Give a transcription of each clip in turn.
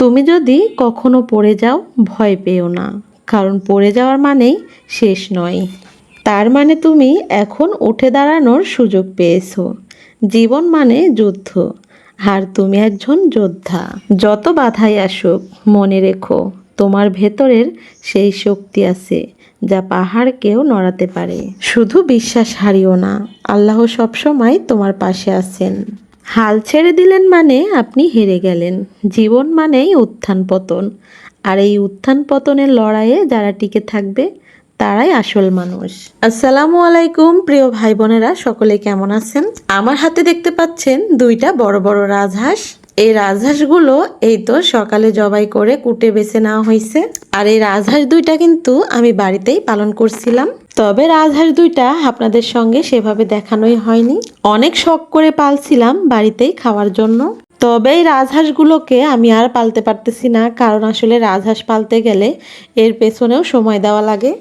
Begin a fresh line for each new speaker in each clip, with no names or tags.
তুমি যদি কখনো পড়ে যাও, ভয় পেও না। কারণ পড়ে যাওয়ার মানেই শেষ নয়। তার মানে তুমি এখন উঠে দাঁড়ানোর সুযোগ পেয়েছ। জীবন মানে যুদ্ধ। আর তুমি একজন যোদ্ধা। যত বাধাই আসুক, মনে রেখো, তোমার ভেতরের সেই শক্তি আছে, যা পাহাড়কেও নড়াতে পারে। শুধু বিশ্বাস হারিও না, আল্লাহ সবসময় তোমার পাশে আছেন। হাল ছেড়ে দিলেন মানে আপনি হেরে গেলেন। জীবন মানেই উত্থান পতন। আর এই উত্থান পতনের লড়াইয়ে যারা টিকে থাকবে, তারাই আসল মানুষ। আসসালামু আলাইকুম, প্রিয় ভাই বোনেরা সকলে কেমন আছেন? আমার হাতে দেখতে পাচ্ছেন দুইটা বড় বড় রাজহাঁস। এই রাজহাঁসগুলো এই তো সকালে জবাই করে কুটে বেছে নেওয়া হয়েছে। আর এই রাজহাঁস দুইটা কিন্তু আমি বাড়িতেই পালন করছিলাম। তবে রাজহাঁস দুইটা আপনাদের সঙ্গে সেভাবে দেখানোই হয়নি। অনেক শখ করে পালছিলাম বাড়িতেই খাওয়ার জন্য। তবে এই রাজহাঁসগুলোকে আমি আর পালতে পারতেছি না, কারণ আসলে রাজহাঁস পালতে গেলে এর পেছনেও সময় দেওয়া লাগে।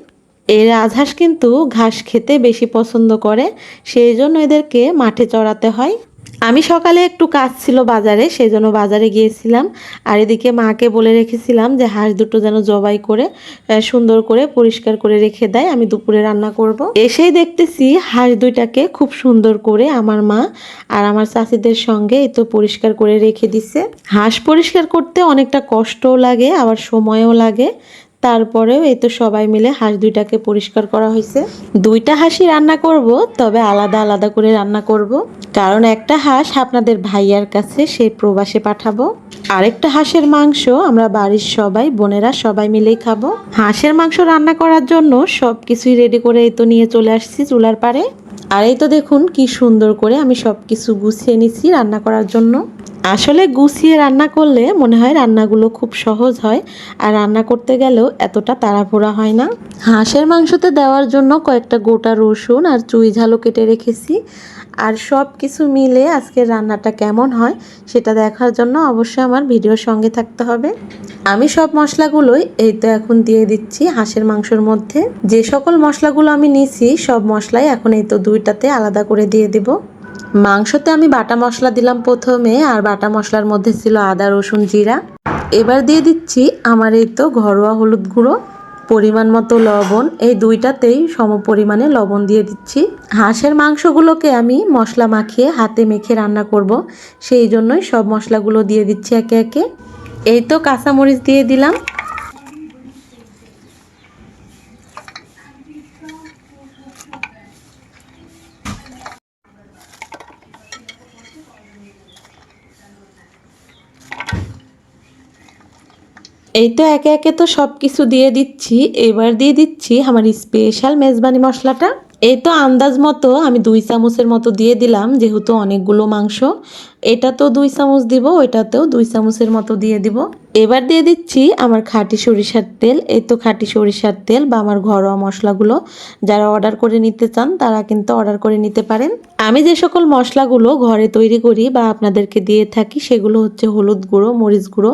এই রাজহাঁস কিন্তু ঘাস খেতে বেশি পছন্দ করে, সেই জন্য এদেরকে মাঠে চড়াতে হয়। আমি সকালে একটু কাজ ছিল বাজারে সেই জন্য বাজারে গিয়েছিলাম। আর এদিকে মাকে বলে রেখেছিলাম যে হাঁস দুটো যেন জবাই করে সুন্দর করে পরিষ্কার করে রেখে দেয়, আমি দুপুরে রান্না করব। এসেই দেখতেছি হাঁস দুইটাকে খুব সুন্দর করে আমার মা আর আমার চাষিদের সঙ্গে এই তো পরিষ্কার করে রেখে দিছে। হাঁস পরিষ্কার করতে অনেকটা কষ্টও লাগে, আবার সময়ও লাগে। তারপরেও এই তো সবাই মিলে হাঁস দুইটাকে পরিষ্কার করা হয়েছে। দুইটা হাঁসই রান্না করব, তবে আলাদা আলাদা করে রান্না করব। কারণ একটা হাঁস আপনাদের ভাইয়ার কাছে সেই প্রবাসে পাঠাবো। আরেকটা হাঁসের মাংস আমরা বাড়ির সবাই, বোনেরা সবাই মিলেই খাব। হাঁসের মাংস রান্না করার জন্য সব কিছুই রেডি করে এই তো নিয়ে চলে আসছি চুলার পারে আর এই তো দেখুন কি সুন্দর করে আমি সব কিছু গুছিয়ে নিছি রান্না করার জন্য। আসলে গুছিয়ে রান্না করলে মনে হয় রান্নাগুলো খুব সহজ হয়, আর রান্না করতে গেলেও এতটা তাড়াহুড়া হয় না। হাঁসের মাংসতে দেওয়ার জন্য কয়েকটা গোটা রসুন আর চুই ঝালও কেটে রেখেছি। আর সব কিছু মিলে আজকের রান্নাটা কেমন হয় সেটা দেখার জন্য অবশ্যই আমার ভিডিওর সঙ্গে থাকতে হবে। আমি সব মশলাগুলোই এই তো এখন দিয়ে দিচ্ছি হাঁসের মাংসের মধ্যে। যে সকল মশলাগুলো আমি নিছি সব মশলাই এখন এই তো দুইটাতে আলাদা করে দিয়ে দেবো। মাংসতে আমি বাটা মশলা দিলাম প্রথমে, আর বাটা মশলার মধ্যে ছিল আদা, রসুন, জিরা। এবার দিয়ে দিচ্ছি আমার এই তো ঘরোয়া হলুদ গুঁড়ো, পরিমাণ মতো লবণ। এই দুইটাতেই সম পরিমাণে লবণ দিয়ে দিচ্ছি। হাঁসের মাংসগুলোকে আমি মশলা মাখিয়ে হাতে মেখে রান্না করব, সেই জন্যই সব মশলাগুলো দিয়ে দিচ্ছি একে একে। এই তো কাঁচামরিচ দিয়ে দিলাম। এই তো একে একে তো সব কিছু দিয়ে দিচ্ছি। এবার দিয়ে দিচ্ছি আমার স্পেশাল মেজবানি মশলাটা। এই তো আন্দাজ মতো আমি দুই চামচের মতো দিয়ে দিলাম, যেহেতু অনেকগুলো মাংস। এটা তো দুই চামচ দিব, ওইটাতেও দুই চামচের মতো দিয়ে দিব। এবার দিয়ে দিচ্ছি আমার খাঁটি সরিষার তেল। এই তো খাঁটি সরিষার তেল বা আমার ঘরোয়া মশলাগুলো যারা অর্ডার করে নিতে চান, তারা কিন্তু অর্ডার করে নিতে পারেন। আমি যে সকল মশলাগুলো ঘরে তৈরি করি বা আপনাদেরকে দিয়ে থাকি, সেগুলো হচ্ছে হলুদ গুঁড়ো, মরিচ গুঁড়ো,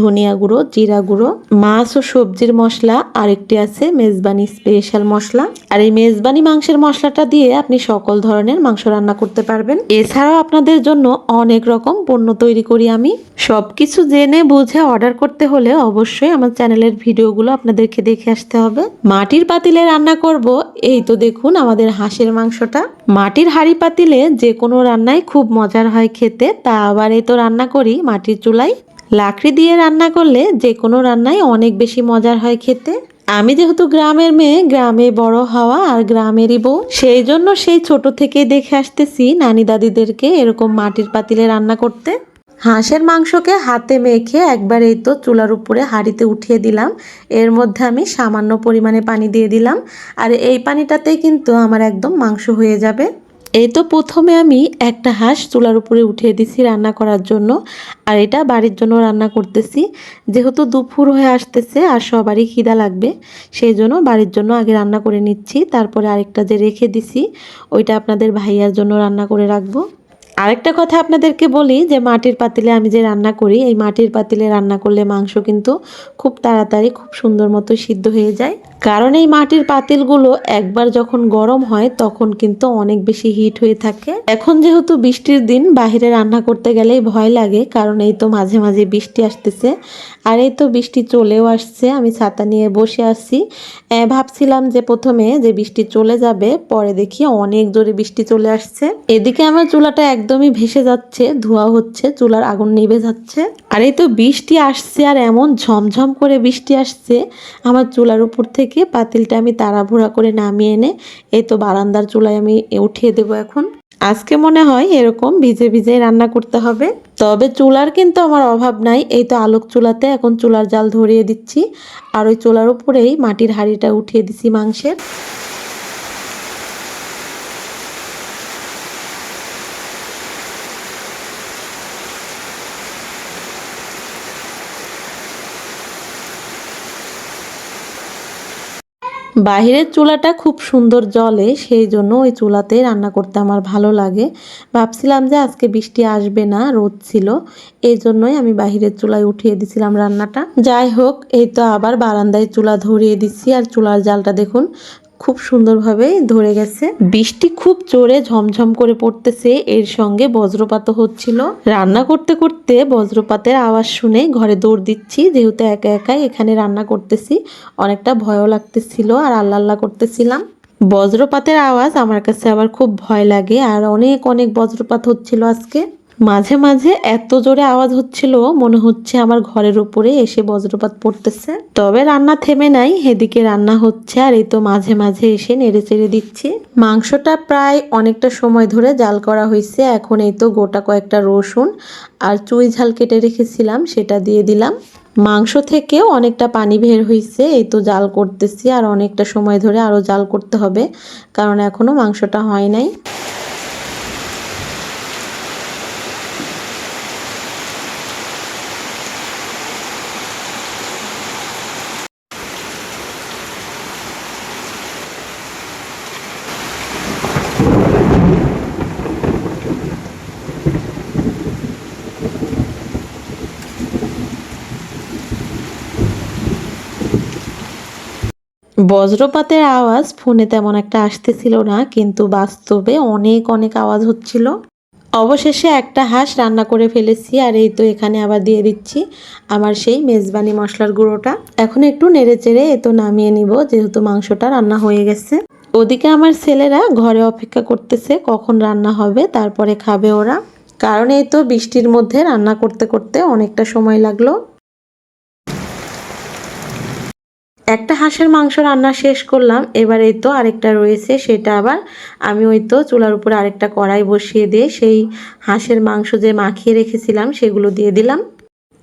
ধনিয়া গুঁড়ো, জিরা গুঁড়ো, মাছ ও সবজির মশলা, আরেকটি আছে মেজবানি স্পেশাল মশলা। আর এই মেজবানি মাংসের মশলাটা দিয়ে আপনি সকল ধরনের মাংস রান্না করতে পারবেন। এছাড়াও আপনাদের জন্য অনেক রকম পণ্য তৈরি করি আমি। সব কিছু জেনে বুঝে অর্ডার করতে হলে অবশ্যই আমার চ্যানেলের ভিডিওগুলো আপনাদেরকে দেখে আসতে হবে। মাটির পাতিলে রান্না করব, এই তো দেখুন আমাদের হাঁসের মাংসটা। মাটির হাঁড়ি পাতিলে যে কোনো রান্নাই খুব মজার হয় খেতে, তা আবার এই তো রান্না করি মাটির চুলায়। লাকড়ি দিয়ে রান্না করলে যে কোনো রান্নাই অনেক বেশি মজার হয় খেতে। আমি যেহেতু গ্রামের মেয়ে, গ্রামে বড় হওয়া আর গ্রামেরই বউ, সেই জন্য সেই ছোট থেকেই দেখে আসতেছি নানি দাদিদেরকে এরকম মাটির পাতিলে রান্না করতে। হাঁসের মাংসকে হাতে মেখে একবার এই তো চুলার উপরে হাঁড়িতে উঠিয়ে দিলাম। এর মধ্যে আমি সামান্য পরিমাণে পানি দিয়ে দিলাম। আর এই পানিটাতেই কিন্তু আমার একদম মাংস হয়ে যাবে। এই তো প্রথমে আমি একটা হাঁস চুলার উপরে উঠিয়ে দিছি রান্না করার জন্য, আর এটা বাড়ির জন্য রান্না করতেছি। যেহেতু দুপুর হয়ে আসতেছে আর সবারই খিদা লাগবে, সেই জন্য বাড়ির জন্য আগে রান্না করে নিচ্ছি। তারপরে আরেকটা যে রেখে দিছি, ওইটা আপনাদের ভাইয়ার জন্য রান্না করে রাখব। আরেকটা কথা আপনাদেরকে বলি যে মাটির পাতিলে আমি যে রান্না করি, এই মাটির পাতিলে রান্না করলে মাংস কিন্তু খুব তাড়াতাড়ি খুব সুন্দর মতো সিদ্ধ হয়ে যায়। কারণ এই মাটির পাতিলগুলো একবার যখন গরম হয় তখন কিন্তু অনেক বেশি হিট হয়ে থাকে। এখন যেহেতু বৃষ্টির দিন, বাহিরে রান্না করতে গেলেই ভয় লাগে, কারণ এই তো মাঝে মাঝে বৃষ্টি আসতেছে। আর এই তো বৃষ্টি চলেও আসছে, আমি ছাতা নিয়ে বসে আসছি ভাবছিলাম যে প্রথমে যে বৃষ্টি চলে যাবে, পরে দেখি অনেক জোরে বৃষ্টি চলে আসছে। এদিকে আমার চুলাটা একদমই ভেসে যাচ্ছে, ধোয়া হচ্ছে, চুলার আগুন নিভে যাচ্ছে। আর এই তো বৃষ্টি আসছে আর এমন ঝমঝম করে বৃষ্টি আসছে, আমার চুলার উপর থেকে পাতিলটা আমি তাড়াহুড়া করে নামিয়ে এনে, এই তো বারান্দার চুলায় আমি উঠিয়ে দেবো এখন। আজকে মনে হয় এরকম ভিজে ভিজে রান্না করতে হবে। তবে চুলার কিন্তু আমার অভাব নাই, এই তো আলোক চুলাতে এখন চুলার জাল ধরিয়ে দিচ্ছি। আর ওই চুলার উপরেই মাটির হাঁড়িটা উঠিয়ে দিছি মাংসের। বাহিরের চুলাটা খুব সুন্দর জলে সেই জন্য ওই চুলাতে রান্না করতে আমার ভালো লাগে। ভাবছিলাম যে আজকে বৃষ্টি আসবে না, রোদ ছিল, এই জন্যই আমি বাহিরের চুলায় উঠিয়ে দিছিলাম রান্নাটা। যাই হোক, এই তো আবার বারান্দায় চুলা ধরিয়ে দিচ্ছি আর চুলার জালটা দেখুন খুব সুন্দরভাবে ধরে গেছে। বৃষ্টি খুব জোরে ঝমঝম করে পড়তেছে, এর সঙ্গে বজ্রপাতও হচ্ছিল। রান্না করতে করতে বজ্রপাতের আওয়াজ শুনে ঘরে দৌড় দিচ্ছি, যেহেতু একা একাই এখানে রান্না করতেছি, অনেকটা ভয়ও লাগতেছিল আর আল্লাহ আল্লাহ করতেছিলাম। বজ্রপাতের আওয়াজ আমার কাছে আবার খুব ভয় লাগে, আর অনেক অনেক বজ্রপাত হচ্ছিল আজকে। মাঝে মাঝে এত জোরে আওয়াজ হচ্ছিল, মনে হচ্ছে আমার ঘরের উপরে এসে বজ্রপাত পড়তেছে। তবে রান্না থেমে নাই, এদিকে রান্না হচ্ছে আর এই তো মাঝে মাঝে এসে নেড়ে চেড়ে দিচ্ছি। মাংসটা প্রায় অনেকটা সময় ধরে জাল করা হয়েছে, এখন এই তো গোটা কয়েকটা রসুন আর চুই ঝাল কেটে রেখেছিলাম, সেটা দিয়ে দিলাম। মাংস থেকেও অনেকটা পানি বের হয়েছে, এই তো জাল করতেছি আর অনেকটা সময় ধরে আরও জাল করতে হবে, কারণ এখনও মাংসটা হয় নাই। বজ্রপাতের আওয়াজ ফোনে তেমন একটা আসতেছিল না, কিন্তু বাস্তবে অনেক অনেক আওয়াজ হচ্ছিল। অবশেষে একটা হাঁস রান্না করে ফেলেছি আর এই তো এখানে আবার দিয়ে দিচ্ছি আমার সেই মেজবানি মশলার গুঁড়োটা। এখন একটু নেড়ে চেড়ে এ তো নামিয়ে নিব, যেহেতু মাংসটা রান্না হয়ে গেছে। ওদিকে আমার ছেলেরা ঘরে অপেক্ষা করতেছে কখন রান্না হবে, তারপরে খাবে ওরা। কারণ এই তো বৃষ্টির মধ্যে রান্না করতে করতে অনেকটা সময় লাগল। একটা হাঁসের মাংস রান্না শেষ করলাম। এবার এই তো আরেকটা রয়েছে, সেটা আবার আমি ওই তো চুলার উপরে আরেকটা কড়াই বসিয়ে দিয়ে সেই হাঁসের মাংস যে মাখিয়ে রেখেছিলাম, সেগুলো দিয়ে দিলাম।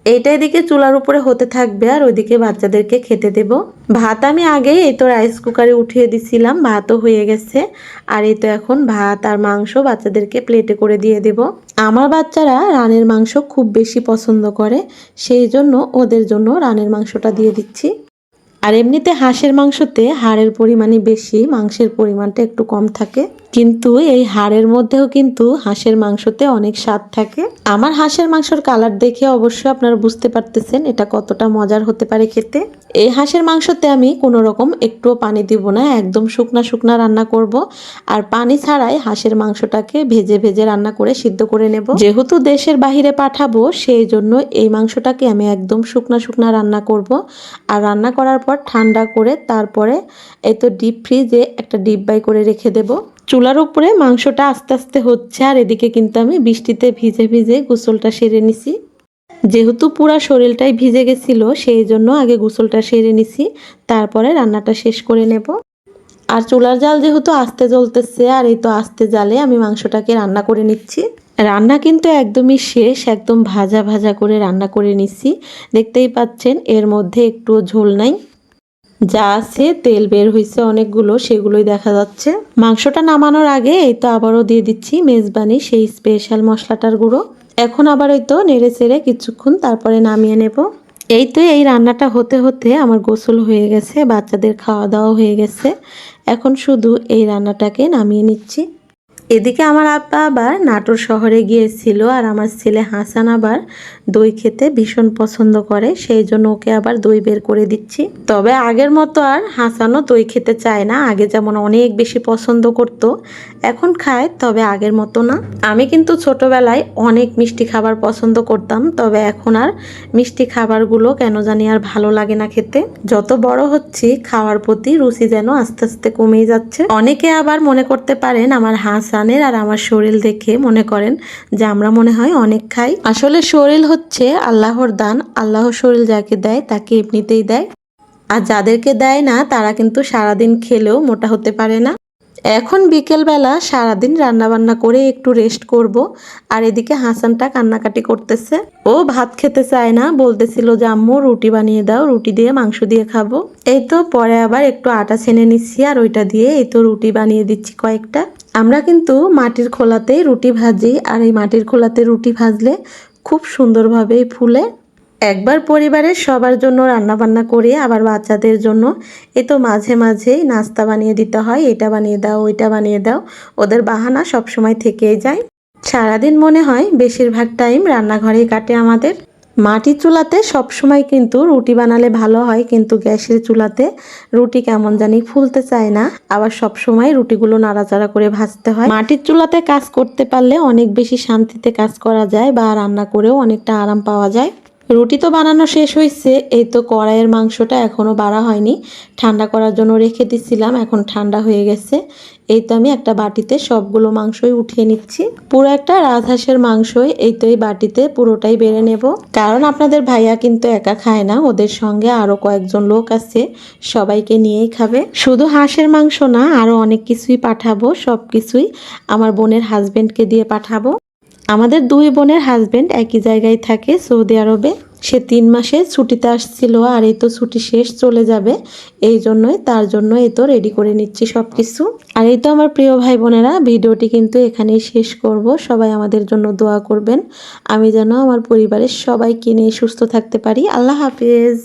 এইটা এদিকে চুলার উপরে হতে থাকবে আর ওইদিকে বাচ্চাদেরকে খেতে দেব। ভাত আমি আগে এই তো রাইস কুকারে উঠিয়ে দিছিলাম, ভাতও হয়ে গেছে। আর এই তো এখন ভাত আর মাংস বাচ্চাদেরকে প্লেটে করে দিয়ে দেব। আমার বাচ্চারা রানের মাংস খুব বেশি পছন্দ করে, সেই জন্য ওদের জন্য রানের মাংসটা দিয়ে দিচ্ছি। আর এমনিতে হাঁসের মাংসতে হাড়ের পরিমাণই বেশি, মাংসের পরিমাণটা একটু কম থাকে। কিন্তু এই হাড়ের মধ্যেও কিন্তু হাঁসের মাংসতে অনেক স্বাদ থাকে। আমার হাঁসের মাংসর কালার দেখে অবশ্যই আপনারা বুঝতে পারতেছেন এটা কতটা মজার হতে পারে খেতে। এই হাঁসের মাংসতে আমি কোনো রকম একটুও পানি দিব না, একদম শুকনা শুকনা রান্না করব। আর পানি ছাড়াই হাঁসের মাংসটাকে ভেজে ভেজে রান্না করে সিদ্ধ করে নেব। যেহেতু দেশের বাহিরে পাঠাবো, সেই জন্য এই মাংসটাকে আমি একদম শুকনা শুকনা রান্না করব। আর রান্না করার পর ঠান্ডা করে তারপরে এই তো ডিপ ফ্রিজে একটা ডিপ বাই করে রেখে দেব। চুলার উপরে মাংসটা আস্তে আস্তে হচ্ছে আর এদিকে কিন্তু আমি বৃষ্টিতে ভিজে ভিজে গোসলটা সেরে নিছি। যেহেতু পুরা শরীরটাই ভিজে গেছিল, সেই জন্য আগে গোসলটা সেরে নিছি, তারপরে রান্নাটা শেষ করে নেব। আর চুলার জাল যেহেতু আস্তে জ্বলতেছে আর এই তো আস্তে জালে আমি মাংসটাকে রান্না করে নিচ্ছি। রান্না কিন্তু একদমই শেষ, একদম ভাজা ভাজা করে রান্না করে নিচ্ছি দেখতেই পাচ্ছেন এর মধ্যে একটুও ঝোল নাই। যা আছে, তেল বের হয়েছে অনেকগুলো, সেগুলোই দেখা যাচ্ছে। মাংসটা নামানোর আগে এই তো আবারও দিয়ে দিচ্ছি মেজবানি, সেই স্পেশাল মশলাটার গুঁড়ো। এখন আবার ওই তো নেড়ে চেড়ে কিছুক্ষণ তারপরে নামিয়ে নেব। এই তো এই রান্নাটা হতে হতে আমার গোসল হয়ে গেছে, বাচ্চাদের খাওয়া দাওয়া হয়ে গেছে। এখন শুধু এই রান্নাটাকে নামিয়ে নিচ্ছি। এদিকে আমার আব্বা আবার নাটোর শহরে গিয়েছিল আর আমার ছেলে হাসান আবার দই খেতে ভীষণ পছন্দ করে, সেই জন্য ওকে আবার দই বের করে দিচ্ছি। তবে আগের মতো আর হাসানও দই খেতে চায় না, আগে যেমন অনেক বেশি পছন্দ করত, এখন খায়, তবে আগের মতো না। আমি কিন্তু ছোটবেলায় অনেক মিষ্টি খাবার পছন্দ করতাম, তবে এখন আর মিষ্টি খাবারগুলো কেন জানি আর ভালো লাগে না খেতে। যত বড় হচ্ছি, খাওয়ার প্রতি রুচি যেন আস্তে আস্তে কমেই যাচ্ছে। অনেকে আবার মনে করতে পারেন, আমার হাসানের আর আমার শরীর দেখে মনে করেন যে আমরা মনে হয় অনেক খাই। আসলে শরীর হচ্ছে আল্লাহর দান আল্লাহর শরীর যাকে দেয় তাকে এমনিতেই দেয়। আর যাদেরকে দেয় না, তারা কিন্তু সারাদিন খেলেও মোটা হতে পারে না। এখন বিকেলবেলা সারাদিন রান্না বান্না করে একটু রেস্ট করব, আর এদিকে হাসানটা কান্নাকাটি করতেছে। ও ভাত খেতে চায় না, বলতেছিল যে, আম্মু, রুটি বানিয়ে দাও, রুটি দিয়ে মাংস দিয়ে খাব। এই তো পরে আবার একটু আটা ছেনে নিচ্ছি, আর ওইটা দিয়ে এই তো রুটি বানিয়ে দিচ্ছি কয়েকটা। আমরা কিন্তু মাটির খোলাতে রুটি ভাজি, আর এই মাটির খোলাতে রুটি ভাজলে খুব সুন্দরভাবেই ফুলে। একবার পরিবারের সবার জন্য রান্না বান্না করে আবার বাচ্চাদের জন্য, এ তো মাঝে মাঝেই নাস্তা বানিয়ে দিতে হয়, এটা বানিয়ে দাও, ওইটা বানিয়ে দাও। ওদের বাহানা সব সময় থেকেই যায়। সারাদিন মনে হয় বেশিরভাগ টাইম রান্নাঘরেই কাটে আমাদের। মাটির চুলাতে সবসময় কিন্তু রুটি বানালে ভালো হয়, কিন্তু গ্যাসের চুলাতে রুটি কেমন জানি ফুলতে চায় না। আবার সব সময় রুটিগুলো নাড়াচাড়া করে ভাজতে হয়। মাটির চুলাতে কাজ করতে পারলে অনেক বেশি শান্তিতে কাজ করা যায় বা রান্না করেও অনেকটা আরাম পাওয়া যায়। রুটি তো বানানো শেষ হয়েছে এই তো কড়াইয়ের মাংসটা এখনও বাড়া হয়নি। ঠান্ডা করার জন্য রেখে দিচ্ছিলাম এখন ঠান্ডা হয়ে গেছে। এই তো আমি একটা বাটিতে সবগুলো মাংসই উঠিয়ে নিচ্ছি। পুরো একটা রাজহাঁসের মাংসই এই তো এই বাটিতে পুরোটাই বেড়ে নেব। কারণ আপনাদের ভাইয়া কিন্তু একা খায় না, ওদের সঙ্গে আরও কয়েকজন লোক আছে, সবাইকে নিয়েই খাবে। শুধু হাঁসের মাংস না আরও অনেক কিছুই পাঠাবো সব কিছুই আমার বোনের হাজব্যান্ডকে দিয়ে পাঠাবো। আমাদের দুই বোনের হাজবেন্ড একই জায়গায় থাকে সৌদি আরবে। সে তিন মাসে ছুটিতে আসছিল আর এই তো ছুটি শেষ, চলে যাবে। এই জন্যই, তার জন্য এই তো রেডি করে নিচ্ছি সব কিছু আর এই তো আমার প্রিয় ভাই বোনেরা, ভিডিওটি কিন্তু এখানেই শেষ করব। সবাই আমাদের জন্য দোয়া করবেন। আমি যেন আমার পরিবারের সবাইকে নিয়ে সুস্থ থাকতে পারি। আল্লাহ হাফিজ।